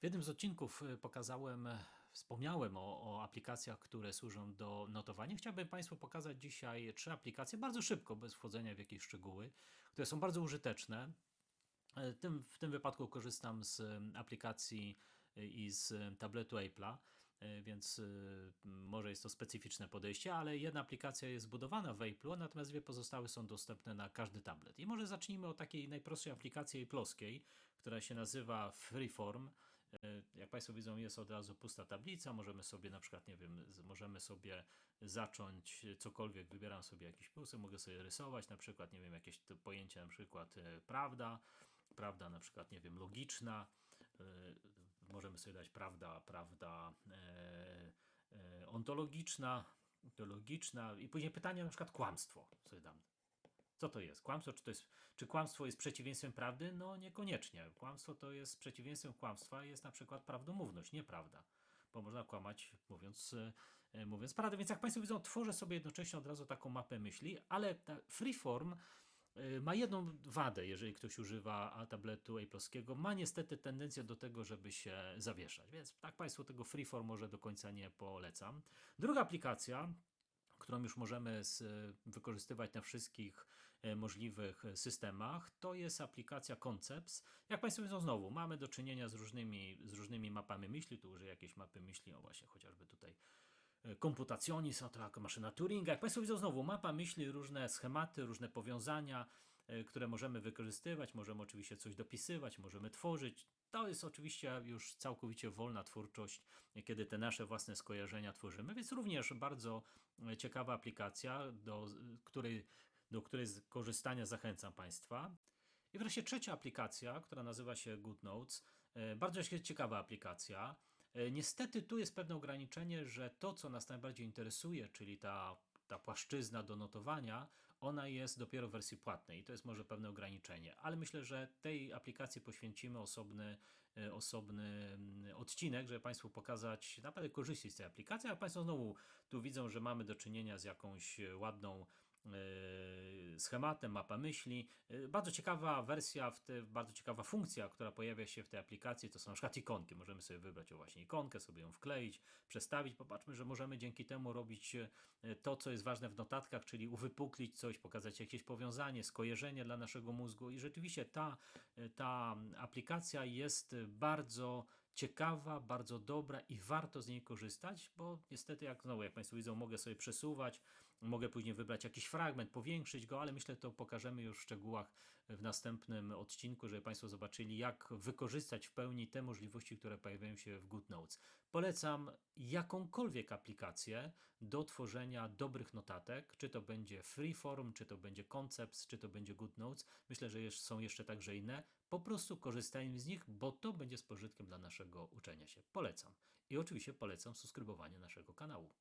W jednym z odcinków y, pokazałem, e, wspomniałem o, o aplikacjach, które służą do notowania. Chciałbym Państwu pokazać dzisiaj trzy aplikacje, bardzo szybko, bez wchodzenia w jakieś szczegóły, które są bardzo użyteczne. E, Tym, w tym wypadku korzystam z aplikacji i z tabletu Apple'a, e, więc może jest to specyficzne podejście, ale jedna aplikacja jest zbudowana w Apple'u, natomiast dwie pozostałe są dostępne na każdy tablet. I może zacznijmy od takiej najprostszej aplikacji Apple'owskiej, która się nazywa Freeform. E, Jak Państwo widzą, jest od razu pusta tablica. Możemy sobie na przykład, nie wiem, możemy sobie zacząć cokolwiek. Wybieram sobie jakiś plus, mogę sobie rysować, na przykład, nie wiem, jakieś pojęcie, na przykład e, prawda, prawda, na przykład, nie wiem, logiczna. E, Możemy sobie dać prawda, prawda ontologiczna, ontologiczna i później pytanie, na przykład kłamstwo sobie dam. Co to jest? Kłamstwo? Czy, to jest, czy kłamstwo jest przeciwieństwem prawdy? No niekoniecznie. Kłamstwo to jest przeciwieństwem kłamstwa, jest na przykład prawdomówność, nieprawda. Bo można kłamać mówiąc, e, mówiąc prawdę. Więc jak Państwo widzą, tworzę sobie jednocześnie od razu taką mapę myśli, ale ta freeform e, ma jedną wadę, jeżeli ktoś używa tabletu Apple'owskiego. Ma niestety tendencję do tego, żeby się zawieszać. Więc tak Państwu tego freeform może do końca nie polecam. Druga aplikacja, którą już możemy z, wykorzystywać na wszystkich możliwych systemach, to jest aplikacja Concepts. Jak Państwo widzą, znowu mamy do czynienia z różnymi, z różnymi mapami myśli. Tu użyję jakieś mapy myśli, o właśnie chociażby tutaj e, komputacjonizm, to taka maszyna Turinga. Jak Państwo widzą, znowu mapa myśli, różne schematy, różne powiązania, e, które możemy wykorzystywać. Możemy oczywiście coś dopisywać, możemy tworzyć. To jest oczywiście już całkowicie wolna twórczość, kiedy te nasze własne skojarzenia tworzymy, więc również bardzo e, ciekawa aplikacja, do e, której, do której z korzystania zachęcam Państwa. I wreszcie trzecia aplikacja, która nazywa się GoodNotes. E, Bardzo ciekawa aplikacja. E, Niestety tu jest pewne ograniczenie, że to, co nas najbardziej interesuje, czyli ta, ta płaszczyzna do notowania, ona jest dopiero w wersji płatnej i to jest może pewne ograniczenie. Ale myślę, że tej aplikacji poświęcimy osobny, e, osobny mm, odcinek, żeby Państwu pokazać naprawdę korzyści z tej aplikacji. A Państwo znowu tu widzą, że mamy do czynienia z jakąś ładną schematem, mapa myśli. E, Bardzo ciekawa wersja, w te, bardzo ciekawa funkcja, która pojawia się w tej aplikacji, to są na przykład ikonki. Możemy sobie wybrać o właśnie ikonkę, sobie ją wkleić, przestawić. Popatrzmy, że możemy dzięki temu robić e, to, co jest ważne w notatkach, czyli uwypuklić coś, pokazać jakieś powiązanie, skojarzenie dla naszego mózgu. I rzeczywiście ta, ta aplikacja jest bardzo ciekawa, bardzo dobra i warto z niej korzystać, bo niestety, jak znowu, jak Państwo widzą, mogę sobie przesuwać, mogę później wybrać jakiś fragment, powiększyć go, ale myślę, to pokażemy już w szczegółach w następnym odcinku, żeby Państwo zobaczyli, jak wykorzystać w pełni te możliwości, które pojawiają się w GoodNotes. Polecam jakąkolwiek aplikację do tworzenia dobrych notatek, czy to będzie Freeform, czy to będzie Concepts, czy to będzie GoodNotes. Myślę, że są jeszcze także inne. Po prostu korzystajmy z nich, bo to będzie z pożytkiem dla naszego uczenia się. Polecam. I oczywiście polecam subskrybowanie naszego kanału.